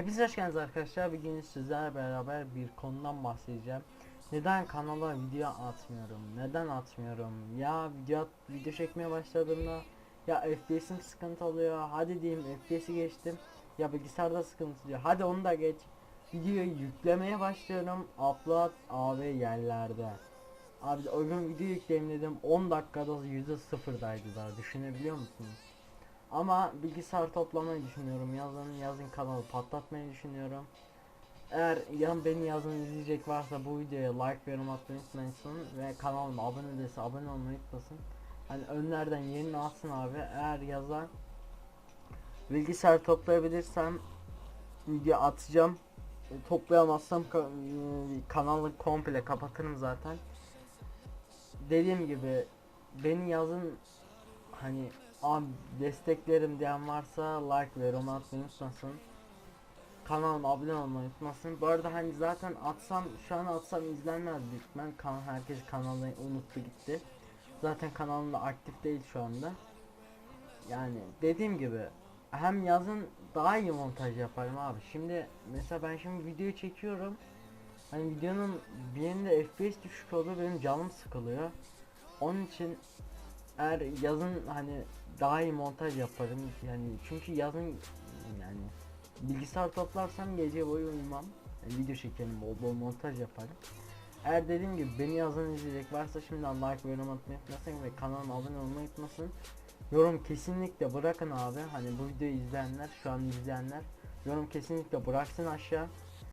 Hepinize hoş geldiniz arkadaşlar. Bugün sizlerle beraber bir konudan bahsedeceğim. Neden kanala video atmıyorum? Neden atmıyorum? Ya video video çekmeye başladığımda ya FPS'im sıkıntı oluyor. Hadi diyeyim FPS'i geçtim. Ya bilgisayarda sıkıntı diyor. Hadi onu da geç. Videoyu yüklemeye başlıyorum. Upload AB yerlerde. Abi o gün video yükleyeyim dedim 10 dakikada yüzde sıfırdaydı daha düşünebiliyor musunuz? Ama bilgisayar toplamayı düşünüyorum. Yazın yazın kanalı patlatmayı düşünüyorum. Eğer yan beni yazın izleyecek varsa bu videoya like ve yorum atmayı unutmasın ve kanalıma abone değilse abone olmayı unutmasın. Hani önlerden yerini alsın abi. Eğer yazan bilgisayar toplayabilirsem video atacağım. E, Toplayamazsam e, kanalı komple kapatırım zaten. Dediğim gibi beni yazın hani Abi desteklerim diyen varsa like ve yorum atmayı unutmasın. Kanalıma abone olmayı unutmasın. Bu arada hani zaten atsam şu an atsam izlenmez büyük ihtimal. Kan herkes kanalı unuttu gitti. Zaten kanalımda aktif değil şu anda. Yani dediğim gibi hem yazın daha iyi montaj yaparım abi. Şimdi mesela ben şimdi videoyu çekiyorum. Hani videonun bir yerinde FPS düşük oluyor benim canım sıkılıyor. Onun için eğer yazın hani daha iyi montaj yaparım yani çünkü yazın yani bilgisayar toplarsam gece boyu uyumam. Yani video çekerim bol bol montaj yaparım. Eğer dediğim gibi beni yazın izleyecek varsa şimdiden like ve yorum atmayı unutmasın ve kanalıma abone olmayı unutmasın. Yorum kesinlikle bırakın abi. Hani bu videoyu izleyenler şu an izleyenler yorum kesinlikle bıraksın aşağı